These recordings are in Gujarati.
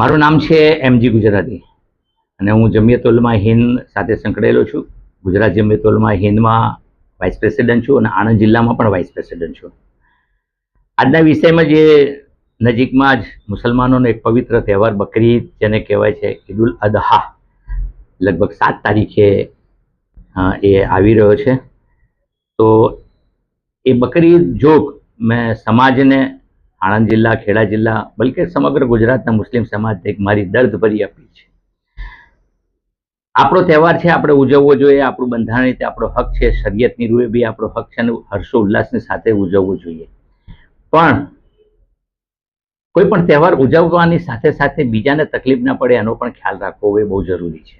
મારું નામ છે એમજી ગુજરાતી અને હું જમિયતુલમા હિન્દ સાથે સંકળાયેલો છું. ગુજરાત જમિયતુલમા હિન્દમાં વાઇસ પ્રેસિડેન્ટ છું અને આણંદ જિલ્લામાં પણ વાઇસ પ્રેસિડેન્ટ છું. આજના વિષયમાં જે નજીકમાં જ મુસલમાનોનો એક પવિત્ર તહેવાર બકરી જેને કહેવાય છે ઈદ ઉલ અદહા, લગભગ સાત તારીખે એ આવી રહ્યો છે. તો એ બકરી જોગ મેં સમાજને આણંદ જિલ્લા, ખેડા જિલ્લા, બલકે સમગ્ર ગુજરાતના મુસ્લિમ સમાજને એક મારી દર્દભરી અપીલ છે. આપણો તહેવાર છે, આપણે ઉજવવો જોઈએ, આપણું બંધારણ રીતે આપણો હક છે, શરિયતની રૂએ બી આપણો હક છે અને હર્ષો સાથે ઉજવવો જોઈએ. પણ કોઈ પણ તહેવાર ઉજવવાની સાથે સાથે બીજાને તકલીફ ના પડે એનો પણ ખ્યાલ રાખવો એ બહુ જરૂરી છે.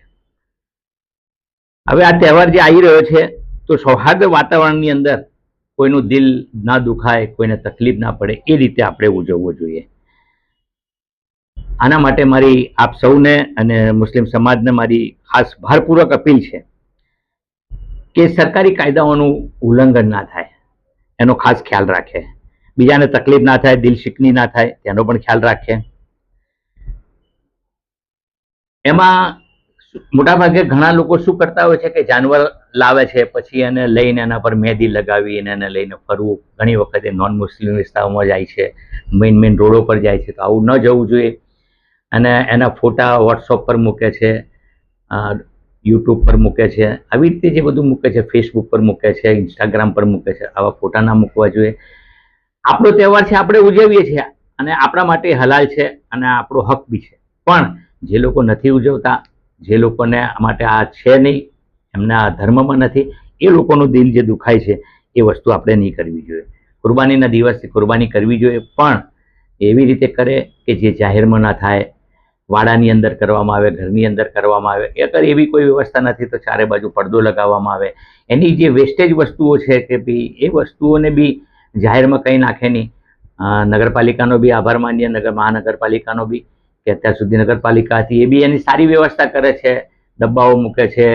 હવે આ તહેવાર જે આવી રહ્યો છે, તો સૌહાર્દ વાતાવરણની અંદર કોઈનું દિલ ના દુખાય, કોઈને તકલીફ ના પડે, એ રીતે આપણે ઉજવવો જોઈએ. આના માટે મારી આપ સૌને અને મુસ્લિમ સમાજને મારી ખાસ ભારપૂર્વક અપીલ છે કે સરકારી કાયદાઓનું ઉલ્લંઘન ના થાય. એનો ખાસ ખ્યાલ રાખે. બીજાને તકલીફ ના થાય, દિલ શિકની ના થાય, તેનો પણ ખ્યાલ રાખે. એમાં મોટાભાગે ઘણા લોકો શું કરતા હોય છે કે જાનવર લાવે છે, પછી એને લઈને એના પર મહેંદી લગાવી અને એને લઈને ફરવું. ઘણી વખતે નોન મુસ્લિમ વિસ્તારોમાં જાય છે મેઇન મેઇન રોડો પર જાય છે, તો આવું ન જવું જોઈએ. અને એના ફોટા વોટ્સઅપ પર મૂકે છે યુટ્યુબ પર મૂકે છે, આવી રીતે જે બધું મૂકે છે ફેસબુક પર મૂકે છે ઇન્સ્ટાગ્રામ પર મૂકે છે, આવા ફોટા ના મૂકવા જોઈએ. આપણો તહેવાર છે, આપણે ઉજવીએ છીએ, અને આપણા માટે હલાલ છે, અને આપણો હક બી છે. પણ જે લોકો નથી ઉજવતા જે લોકોને આ માટે આ છે નહીં, એમના ધર્મમાં નથી, એ લોકોનું દિલ જે દુખાય છે, એ વસ્તુ આપણે નહીં કરવી જોઈએ. કુરબાનીના દિવસે કુરબાની કરવી જોઈએ, પણ એવી રીતે કરે કે જે જાહેરમાં ના થાય, વાડાની અંદર કરવામાં આવે, ઘરની અંદર કરવામાં આવે એ અગર એવી કોઈ વ્યવસ્થા નથી તો ચારે બાજુ પડદો લગાવવામાં આવે. એની જે વેસ્ટેજ વસ્તુઓ છે કે ભાઈ, એ વસ્તુઓને બી જાહેરમાં કંઈ નાખે નહીં. નગરપાલિકાનો બી આભાર માનીએ, નગર, મહાનગરપાલિકાનો બી કે અત્યાર સુધી નગરપાલિકા હતી એ બી એની સારી વ્યવસ્થા કરે છે, ડબ્બાઓ મૂકે છે,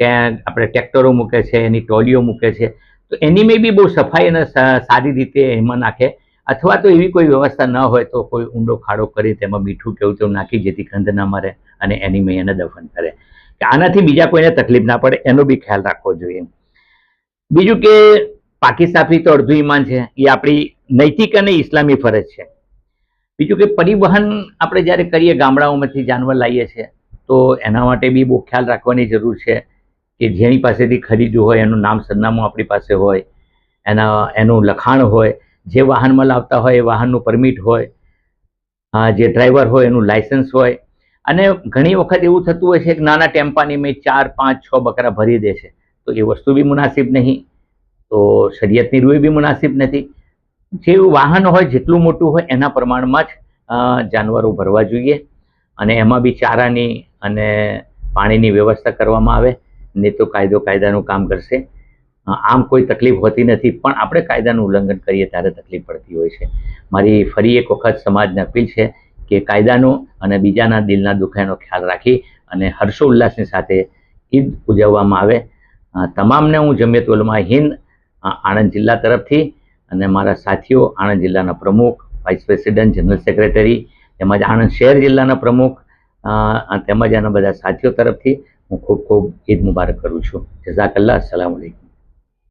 ત્યાં આપણે ટ્રેક્ટરો મૂકે છે, એની ટ્રોલીઓ મૂકે છે. તો એની મેં બી બહુ સફાઈ અને સારી રીતે એમાં નાખે. અથવા તો એવી કોઈ વ્યવસ્થા ન હોય તો કોઈ ઊંડો ખાડો કરી તેમાં મીઠું, કેવું તેવું નાખી જેથી ગંધ ના મરે અને એની મેં એને દફન કરે. કે આનાથી બીજા કોઈને તકલીફ ના પડે, એનો બી ખ્યાલ રાખવો જોઈએ. બીજું કે પાકી તો અડધું ઈમાન છે, એ આપણી નૈતિક અને ઇસ્લામી ફરજ છે. બીજું કે પરિવહન આપણે જ્યારે કરીએ, ગામડાઓમાંથી જાનવર લાવીએ છીએ, તો એના માટે બી બહુ ખ્યાલ રાખવાની જરૂર છે કે જેની પાસેથી ખરીદ્યું હોય, એનું નામ સરનામું આપણી પાસે હોય, એના, એનું લખાણ હોય, જે વાહનમાં લાવતા હોય એ વાહનનું પરમિટ હોય જે ડ્રાઈવર હોય એનું લાયસન્સ હોય. અને ઘણી વખત એવું થતું હોય છે કે નાના ટેમ્પાની મેં ચાર, પાંચ, છ બકરા ભરી દે છે, તો એ વસ્તુ બી મુનાસિબ નહીં, તો શરીયતની રૂએ બી મુનાસિબ નથી. જે વાહન હોય, જેટલું મોટું હોય, એના પ્રમાણમાં જ જાનવરો ભરવા જોઈએ. અને એમાં બી ચારાની અને પાણીની વ્યવસ્થા કરવામાં આવે નહીં તો કાયદો કાયદાનું કામ કરશે. આમ કોઈ તકલીફ હોતી નથી, પણ આપણે કાયદાનું ઉલ્લંઘન કરીએ ત્યારે તકલીફ પડતી હોય છે. મારી ફરી એક વખત સમાજને અપીલ છે કે કાયદાનો અને બીજાના દિલના દુખાઈનો ખ્યાલ રાખી અને હર્ષોલ્લાસની સાથે ઈદ ઉજવવામાં આવે. તમામને હું જમિયત ઉલમા હિન્દ આણંદ જિલ્લા તરફથી અને મારા સાથીઓ, આણંદ જિલ્લાના પ્રમુખ વાઇસ પ્રેસિડેન્ટ જનરલ સેક્રેટરી તેમજ આણંદ શહેર જિલ્લાના પ્રમુખ તેમજ એના બધા સાથીઓ તરફથી હું ખૂબ ખૂબ ઈદ મુબારક કરું છું. જઝાકલ્લા અસલામ